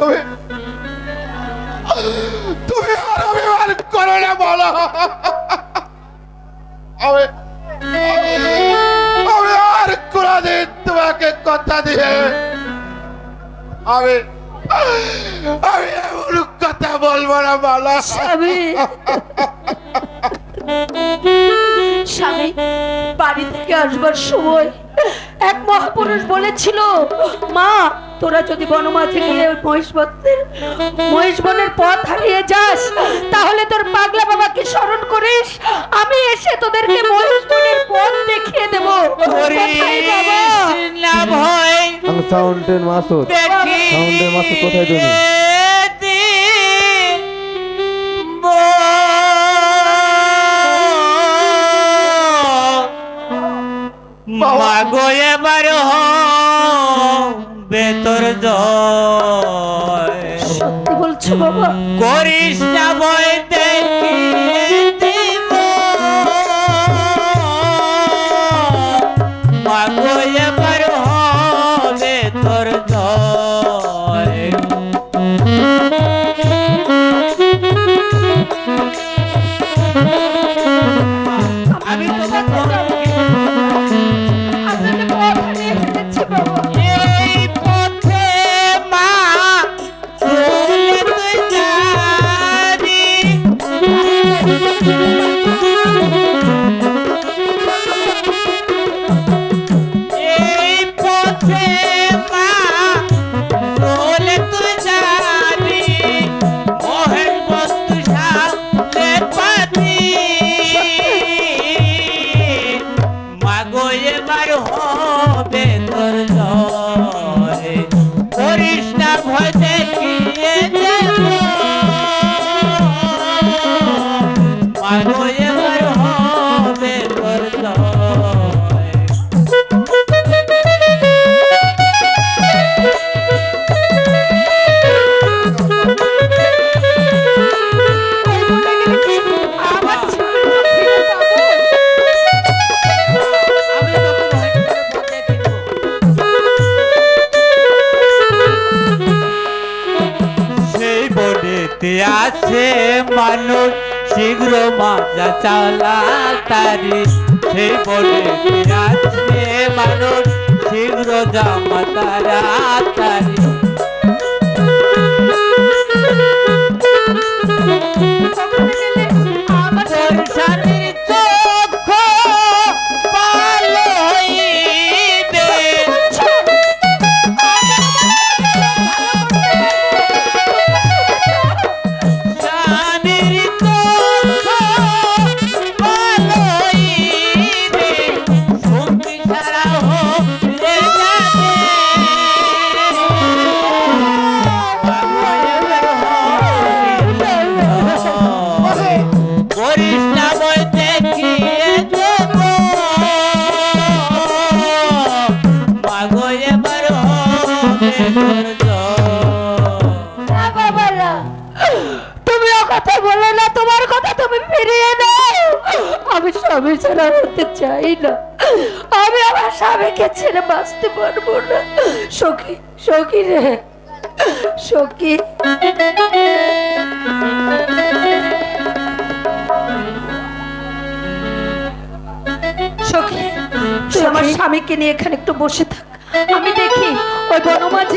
তুমি তুমি অভিমান করো না বলো। আমি আমি আর কোনদিন তোমাকে কথা দিয়ে আমি আমি এমন কথা বলব না বলো। স্বামী। স্বামী, বাড়ি থেকে আসবার সময় এক মহাপুরুষ বলেছিল, মা তোরা যদি বনমাঝে গিয়ে ওই মহিষবনের মহিষবনের পথ হারিয়ে যাস তাহলে তোর পাগলা বাবাকে স্মরণ করিস। আমি এসে তোদেরকে মহিষবনের পথ দেখিয়ে দেব। কোথায় বাবা? ভয় আমি সাউন্ডের মাসুদ। দেখি সাউন্ডের মাসুদ কোথায় তুমি? মাগো এবার বেতর জয়। সত্যি বলছো বাবা? করিস না তোর জয়। আমি তোমাকে করিস আছে মানুষ? শীঘ্র মাজা চালা তারি। সেই বলে আছে মানুষ? শীঘ্র জামা তারা তারি। তুমি ও কথা বলো না তোমার কথা তুমি ফিরিয়ে দাও আমি স্বামী ছাড়া হতে চাই না। আমি আমার স্বামীকে ছেড়ে বাঁচতে পারব না। সখী সখী রে। সখী। সখী। স্বামীকে নিয়ে এখানে একটু বসে থাক। আমি দেখি ওই বনমাঝি